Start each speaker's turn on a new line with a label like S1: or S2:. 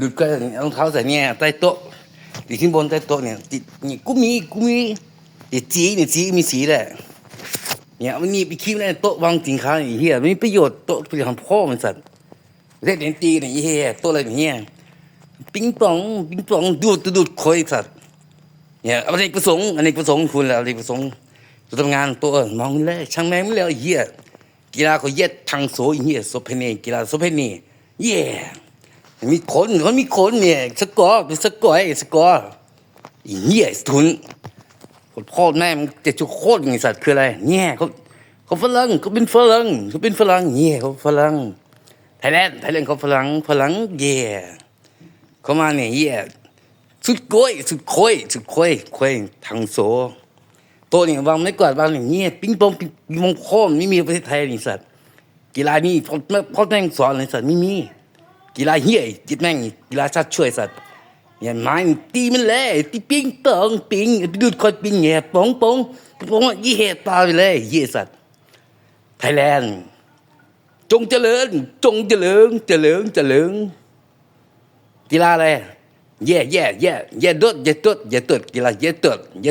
S1: ดูดก็รองเท้าใส่เนี่ยใต้โต๊ะติดที่บนใต้โต๊ะเนี่ยติดนี่กูมีกูมีติดจีเนี่ยจีมีสีแหละเนี่ยมันนี่ไปคิดในโต๊ะวางสินค้าไอ้เหี้ยไม่มีประโยชน์โต๊ะเป็นของพ่อมันสัตว์เล่นเล่นตีเนี่ยไอ้เหี้ยโต๊ะอะไรอย่างเงี้ยปิงปองปิงปองดูดดูดคอยสัตว์เนี่ยอเนกประสงค์อเนกประสงค์คุณแหละอเนกประสงค์ตัวทำงานตัวมองเลยช่างแม่งไม่แล้วไอ้เหี้ยกีฬาเขาเย็ดทางโสไอ้เหี้ยโซเพเนกีฬาโซเพเนเย่ มีคนเขามีคนเนี่ยสกอร์เป็นสกอร์ไอ้สกอร์อ้เหี้ยทุนคนพ่อแม่มันจะจุโคตรไงสัตว์คืออะไรเนี่ยเขาเขาฝรั่งเขาเป็นฝรั่งเขาเป็นฝรั่งเนี่ยเขาฝรั่งไทยแลนด์ไทยแลนด์เขาฝรั่งฝรั่งเย่เขามาเนี่ยเหี้ยสุดโกยสุดโคยสุดโคยโคยทางโซตัวเนี่ยวางไม่กวาดวางอย่างเงี้ยปิ้งปองปิ้งมงคลไม่มีประเทศไทยนี่สัตว์กีฬานี่พ่อแม่พ่อแม่สอนเลยสัตว์ไม่มี กีฬาเฮียจิตแม่งกีฬาชาติช่วยสัตว์อย่าไม้ตีมันเลยตีปิงปองปิงดูดคอยปิงแง่ปองปองปองยี่เหตาไปเลยเฮียสัตว์ไทยแลนด์จงเจริญ จงเจริญเจริญเจริญกีฬาอะไรแย่แย่แย่แย่ดดแย่ดดแย่ดดกีฬาแย่ดดแย่